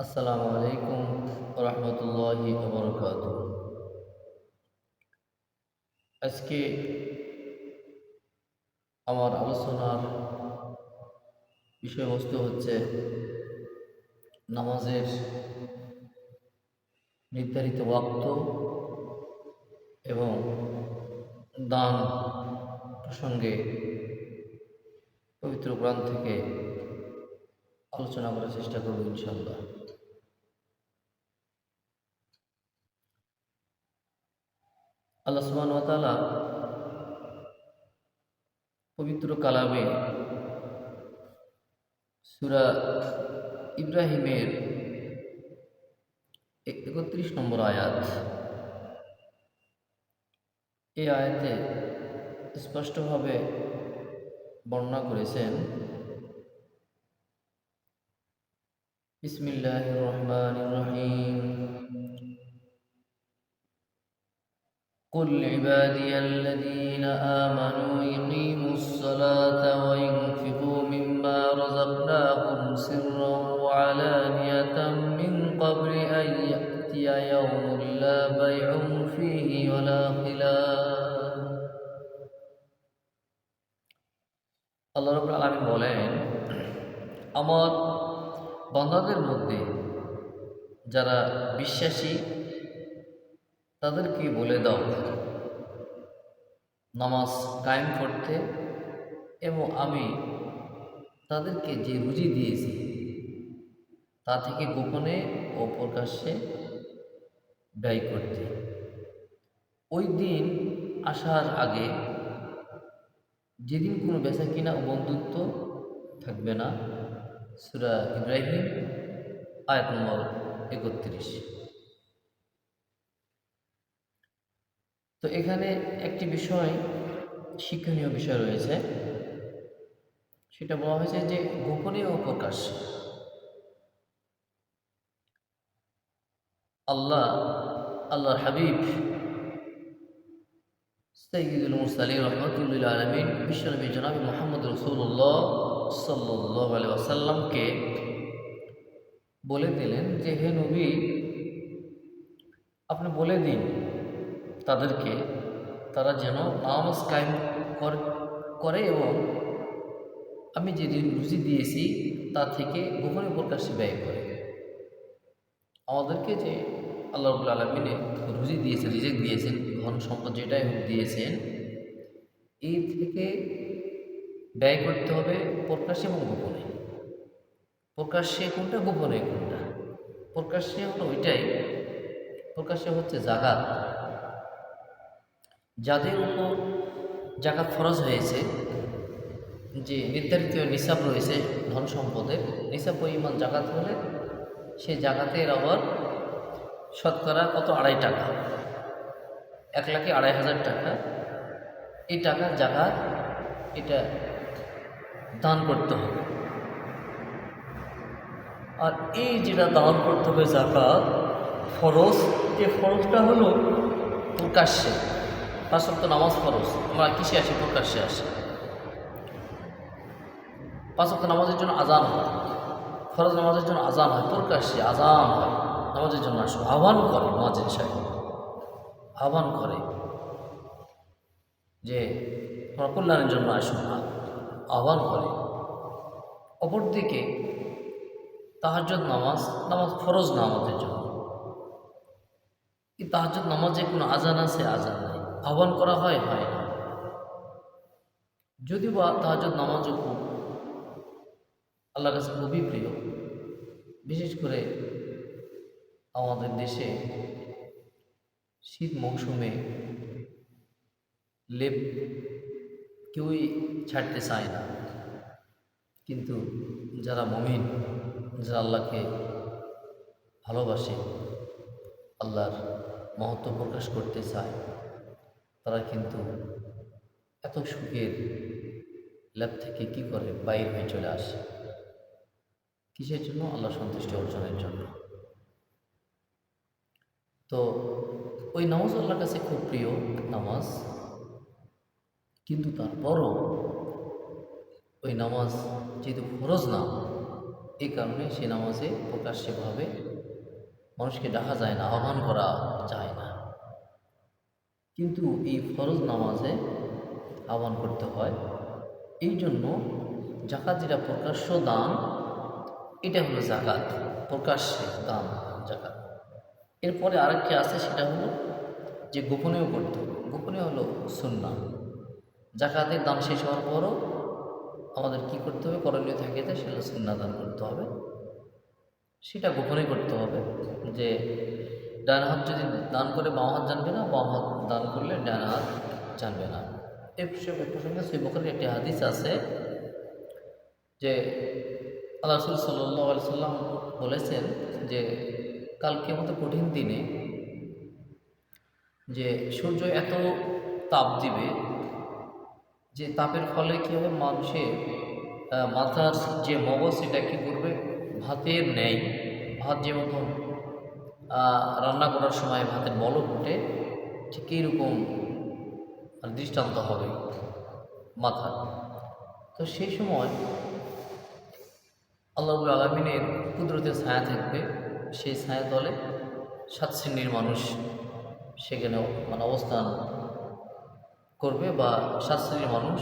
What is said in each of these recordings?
আসসালামু আলাইকুম রহমতুল্লাহি বরকাত আজকে আমার আলোচনার বিষয়বস্তু হচ্ছে নামাজের নির্ধারিত ওয়াক্ত এবং দান প্রসঙ্গে পবিত্র কোরআন থেকে আলোচনা করার চেষ্টা করব ইনশাল্লাহ আল্লাহ সুবহান ওয়া তাআলা পবিত্র কালামে সূরা ইব্রাহিমের একত্রিশ নম্বর আয়াত এই আয়াতে স্পষ্টভাবে বর্ণনা করেছেন, বিসমিল্লাহির রহমানির রহিম। قل عبادي الذين آمنوا يقيموا الصلاة وينفقوا مما رزقناهم سرا وعلانية من قبل أن يأتي يوم لا بيع فيه ولا خلال আল্লাহ রবুল আলমী বলেন আমার বান্দাদের মধ্যে যারা বিশ্বাসী তাদেরকে বলে দাও। নামাজ কায়েম করতে এবং আমি তাদেরকে যে রুজি দিয়েছি, তা থেকে গোপনে ও প্রকাশ্যে ব্যয় করতে। ওই দিন আসার আগে যেদিন কোনো বেচা কিনা ও বন্ধুত্ব থাকবে না, সুরা ইব্রাহিম, আয়াত নম্বর একত্রিশ। তো এখানে একটি বিষয়, শিক্ষণীয় বিষয় রয়েছে। সেটা বলা হয়েছে যে গোপনীয় ও প্রকাশ। আল্লাহ, আল্লাহর হাবিব সঈদুল মুরসালী রহমতুল্লিল আলমিন বিশ্বনবী জনাব মোহাম্মদ রসুল্লাহ সাল্লাহ আসাল্লামকে বলে দিলেন যে, হে নবী, আপনি বলে দিন তাদেরকে তারা যেন নামাজ কায়েম করে এবং আমি যে রুজি দিয়েছি তা থেকে গোপনে প্রকাশ্যে ব্যয় করে। আমাদেরকে যে আল্লাহ রবুল আলমিনে রুজি দিয়েছেন, রিজেক দিয়েছেন, ধন সম্পদ যেটাই হোক দিয়েছেন, এই থেকে ব্যয় করতে হবে প্রকাশ্যে এবং গোপনে। প্রকাশ্যে কোনটা, গোপনে কোনটা? প্রকাশ্যে হলো ওইটাই। প্রকাশ্যে হচ্ছে জাগাত যাদের উপর জাকাত ফরজ হয়েছে, যে নির্ধারিত নিসাব রয়েছে ধন সম্পদের, নিসাব পরিমাণ জাকাত হলে সেই জাকাতের আবার শতকরা কত? আড়াই টাকা। এক লাখে আড়াই হাজার টাকা। এই টাকার জাকাত এটা দান করতে হবে। আর এই যেটা দান করতে হবে জাকাত ফরজ এই ফরজটা হলো প্রকাশ্যে। পাঁচ সপ্তাহ নামাজ ফরজ আমরা কিসে আসি, প্রকাশ্যে আসি? পাঁচ সপ্তাহ নামাজের জন্য আজান হয়। ফরজ নামাজের জন্য আজান হয়, প্রকাশ্যে আজান হয়। নামাজের জন্য আসো, আহ্বান করে নামাজের সাহেব। আহ্বান করে যে, তোমার কল্যাণের জন্য আসো না। আহ্বান করে। অপরদিকে তাহাজত নামাজ নামাজ ফরজ না আমাদের জন্য। কি তাহাজত নামাজে কোনো আজান আছে? আজান আহ্বান করা হয় হয় না। যদিও বা তাহাজত নামাজও খুব আল্লাহর কাছে খুবই প্রিয়। বিশেষ করে আমাদের দেশে শীত মৌসুমে লেপ কেউই ছাড়তে চায় না। কিন্তু যারা মমিন, যারা আল্লাহকে ভালোবাসে, আল্লাহর মহত্ব প্রকাশ করতে চায় তারা কিন্তু এত সুখের ল্যাব থেকে কি করে বাইর হয়ে চলে আসে? কিসের জন্য? আল্লাহ সন্তুষ্টি অর্জনের জন্য। তো ওই নামাজ আল্লাহর কাছে খুব প্রিয় নামাজ। কিন্তু তারপরও ওই নামাজ যেহেতু ফরজ না এই কারণে সে নামাজে প্রকাশ্যভাবে মানুষকে ডাকা যায় না, আহ্বান করা যায় না। কিন্তু এই ফরজ নামাজে আহ্বান করতে হয়। এই জন্য জাকাত যেটা প্রকাশ্য দান, এটা হলো জাকাত প্রকাশ্যে দান জাকাত এরপরে আরেকটি আছে, সেটা হলো যে গোপনেও করতে গোপনে হলো সুন্না জাকাতের দান শেষ হওয়ার পরও আমাদের কি করতে হবে? করণীয় থাকে যে সেটা সুন্না দান করতে হবে। সেটা গোপনে করতে হবে যে ডান হাত যদি দান করে বাম হাত জানবে না বাম হাত দান করলে ডান হাত জানবে না। এই প্রসঙ্গে প্রসঙ্গে সেই বকরের একটি হাদিস আছে যে আল্লাহ রসুল সাল্লাহ আলি সাল্লাম বলেছেন যে কালকে মতো কঠিন দিনে যে সূর্য এত তাপ দিবে যে তাপের ফলে কী হবে? মানুষের মাথার যে মগজ সেটা কী করবে? ভাতের নেই। ভাত যে মতন আহ, রান্না করার সময় ভাতের বলক উঠে ঠিক এইরকম আর দৃষ্টান্ত হবে মাথা। তো সেই সময় আল্লাহুল আলমিনের কুদরতের ছায়া থাকবে, সেই ছায়া তলে সাত শ্রেণির মানুষ সেখানে মানে অবস্থান করবে বা সাত শ্রেণির মানুষ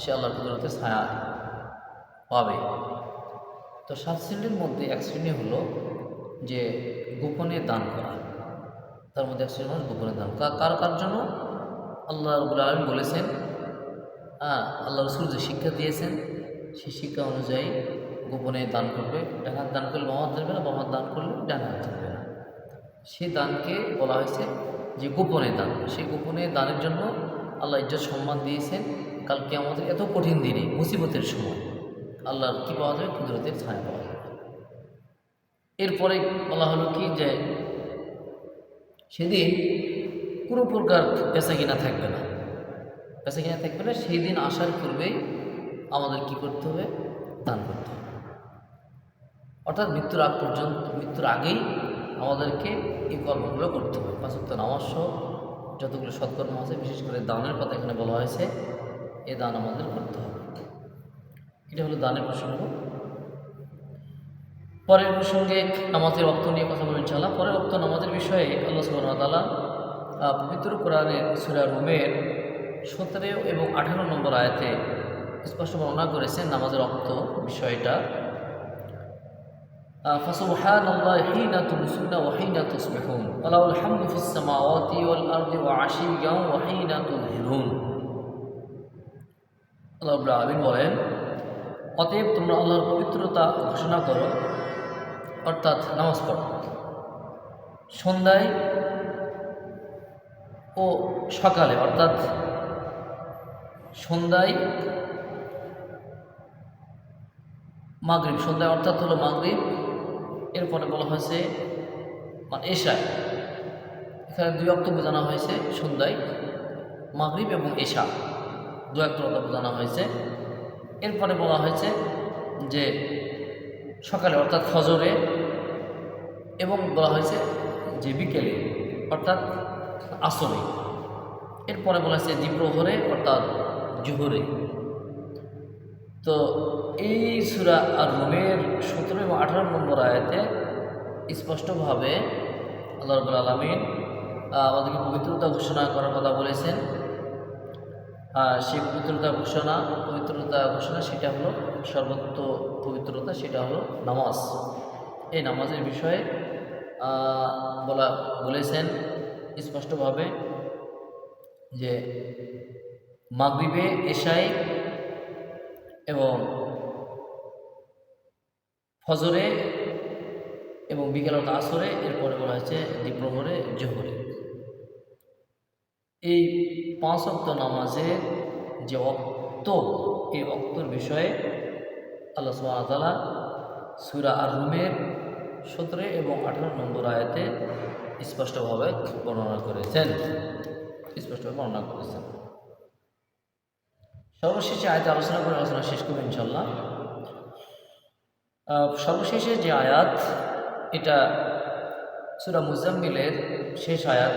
সে আল্লাহর কুদরতের ছায়া পাবে। তো সাত শ্রেণির মধ্যে এক শ্রেণি হলো যে গোপনে দান করা। তার মধ্যে এক শ্রেণির মানুষ গোপনে দান কার। কার জন্য? আল্লাহ রবুল আলম বলেছেন হ্যাঁ আল্লাহ রসুল যে শিক্ষা দিয়েছেন, সেই শিক্ষা অনুযায়ী গোপনে দান করবে। ডান হাত দান করলে বাম হাত ধরবে না বাম হাত দান করলে ডান হাত ধরবে না। সেই দানকে বলা হয়েছে যে গোপনে দান। সেই গোপনে দানের জন্য আল্লাহ ইজ্জত সম্মান দিয়েছেন। কালকে আমাদের এত কঠিন দিনে, মুসিবতের সময় আল্লাহর কী পাওয়া যাবে? কুদরতের ছায়া পাওয়া যাবে। এরপরে বলা হলো কি যে সেদিন কোনো প্রকার পেশা কিনা থাকবে না। পেশা কিনা থাকবে না, সেই দিন আসার পূর্বেই আমাদের কি করতে হবে? দান করতে হবে। অর্থাৎ মৃত্যুর আগ পর্যন্ত, মৃত্যুর আগেই আমাদেরকে এই কর্মগুলো করতে হবে। পাঁচত্ব নামাজ যতগুলো সৎকর্ম আছে, বিশেষ করে দানের কথা এখানে বলা হয়েছে, এ দান আমাদের করতে হবে। এটা হলো দানের প্রসঙ্গ। পরের প্রসঙ্গে নামাজের রক্ত নিয়ে কথা বলবেন ইনশাআল্লাহ পরের রক্ত নামাজের বিষয়ে আল্লাহ সুবহানাহু ওয়া তাআলা আহ, পবিত্র কোরআনের সূরা রুমের সতেরো এবং আঠারো নম্বর আয়াতে স্পষ্ট বর্ণনা করেছেন নামাজের রক্ত বিষয়টা فسبحان الله حين تمسون وحين تصبحون وله الحمد في السماوات والأرض وعشيا وحين تظهرون আল্লাহ রাব্বুল আলামিন বলেন অতএব তোমরা আল্লাহর পবিত্রতা ঘোষণা করো অর্থাৎ নামাজ পড়ো। সন্ধ্যায় ও সকালে, অর্থাৎ সন্ধ্যায় মাগরিব, সন্ধ্যায় অর্থাৎ হলো মাগরিব, এরপরে বলা হয়েছে মানে এশায়। এখানে দুই অক্ট বোঝানো হয়েছে সন্ধ্যায় মাগরিব এবং এশা। দু একটা বোঝানো হয়েছে। এরপরে বলা হয়েছে যে সকালে, অর্থাৎ ফজরে এবং বলা হয়েছে যে বিকেলে, অর্থাৎ আসরে। এরপরে বলা হয়েছে দ্বীপ্রহরে অর্থাৎ জোহরে। তো এই সুরা আর রুমের সতেরো এবং আঠারো নম্বর আয়াতে স্পষ্টভাবে আল্লাহ রবুল আলমিন আমাদেরকে পবিত্রতা ঘোষণা করার কথা বলেছেন। আর সেই পবিত্রতা ঘোষণা পবিত্রতা ঘোষণা সেটা হলো সর্বত্র পবিত্রতা, সেটা হলো নামাজ। এই নামাজের বিষয়ে বলা, বলেছেন স্পষ্টভাবে যে মাগরিবে এশাই এবং ফজরে এবং বিকেল আসরে, এরপরে বলা হয়েছে দ্বীপ্রহরে, জোহরে। এই পাঁচ অক্ত নামাজের যে অক্ত, এই অক্তর বিষয়ে আল্লাহ সুবাহতালা সুরা আর রুমের সতেরো এবং আঠারো নম্বর আয়াতে স্পষ্টভাবে বর্ণনা করেছেন। স্পষ্টভাবে বর্ণনা করেছেন। সর্বশেষে আয়াতে আলোচনা করে আলোচনা শেষ করব ইনশাল্লাহ সর্বশেষে যে আয়াত, এটা সুরা মুজাম্মিলের শেষ আয়াত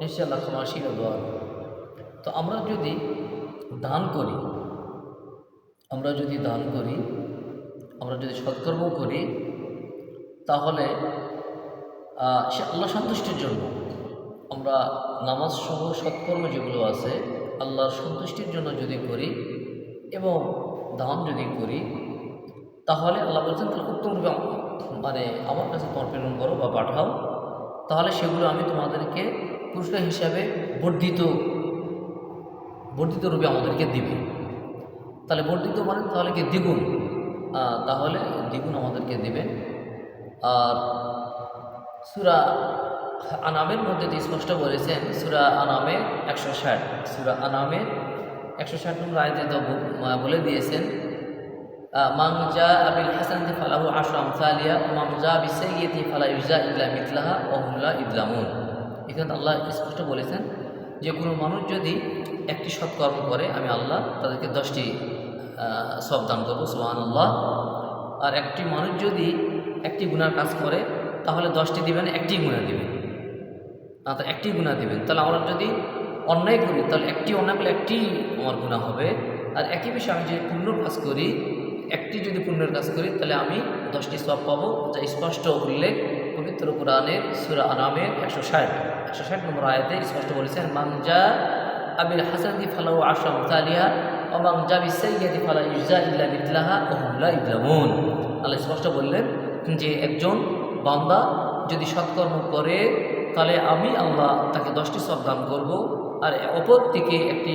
নিশ্চয় আল্লাহ ক্ষমাশীল ও দোয়া তো আমরা যদি দান করি, আমরা যদি দান করি, আমরা যদি সৎকর্ম করি, তাহলে সে আল্লাহ সন্তুষ্টির জন্য আমরা নামাজ সহ সৎকর্ম যেগুলো আছে, আল্লাহর সন্তুষ্টির জন্য যদি করি এবং দান যদি করি, তাহলে আল্লাহ বলছেন, তাহলে উত্তম রূপে মানে আমার কাছে তোমার প্রেরণ করো বা পাঠাও, তাহলে সেগুলো আমি তোমাদেরকে পুরস্কার হিসাবে বর্ধিত বর্ধিত রূপে আমাদেরকে দিবে। তাহলে বর্ধিত মানে তাহলে কি দ্বিগুণ? তাহলে দ্বিগুণ আমাদেরকে দিবেন আর সুরা আনামের মধ্যে যে স্পষ্ট বলেছেন, সুরা আনামে একশো ষাট, সুরা আনামে একশো ষাট নম্বর আয়তে বলে দিয়েছেন মামজা আবিল হাসান ফালাহু আশু আমসালিয়া মাংজা বিসাইয়িতি ফালা ইউজা ইল্লা মিথলাহা ওহুল্লা ইদলামুন এখানে আল্লাহ স্পষ্ট বলেছেন যে কোনো মানুষ যদি একটি সৎকর্ম করে, আমি আল্লাহ তাদেরকে দশটি সব দান করব সুহান আল্লাহ আর একটি মানুষ যদি একটি গুণার কাজ করে, তাহলে দশটি দিবেন একটি গুণা দিবেন। না তো একটি গুণা দিবেন। তাহলে আমরা যদি অন্যায় করি, তাহলে একটি অন্যায় করলে একটি আমার গুণা হবে। আর একই বিষয়ে, আমি যদি পুণ্য কাজ করি, একটি যদি পুণ্যের কাজ করি, তাহলে আমি দশটি সব পাবো, যা স্পষ্ট উল্লেখ পবিত্র কোরআনের সুরা আনামের একশো ষাট। একশো ষাট নম্বর আয়াতে স্পষ্ট বলেছেন মাংজা আবিল হাসানদি ফালাউ আসাম তালিয়া অবাং জাবি সৈয়দি ফালা ইজা ইল্লা মিতলাহা ওহুল্লা ইবলামুন আল্লাহ স্পষ্ট বললেন যে, একজন বান্দা যদি সৎকর্ম করে, তাহলে আমি আল্লাহ তাকে দশটি সব দান করব। আর অপর দিকে একটি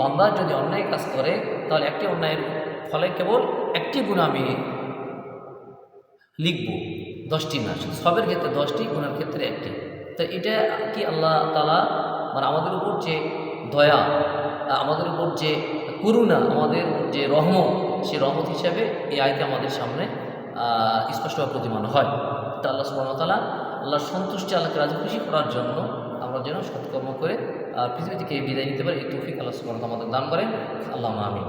বান্দা যদি অন্যায় কাজ করে, তাহলে একটি অন্যায়ের ফলে কেবল একটি গুণ আমি লিখব। দশটি শুধু সবের ক্ষেত্রে দশটি, গুণের ক্ষেত্রে একটি। তো এটা কি আল্লাহ তালা মানে আমাদের উপর যে দয়া, আমাদের উপর যে করুণা, আমাদের যে রহমত, সে রহমত হিসাবে এই আয়তে আমাদের সামনে স্পষ্টভাবে প্রতিমান হয়। তা আল্লাহ সুবাহতালা আল্লাহর সন্তুষ্টি আল্লাহকে রাজি খুশি করার জন্য আমরা যেন সৎকর্ম করে পৃথিবী থেকে বিদায় নিতে পারি। এই তৌফিক আল্লাহ সুবাহ আমাদের দান করেন। আল্লাহ আমিন।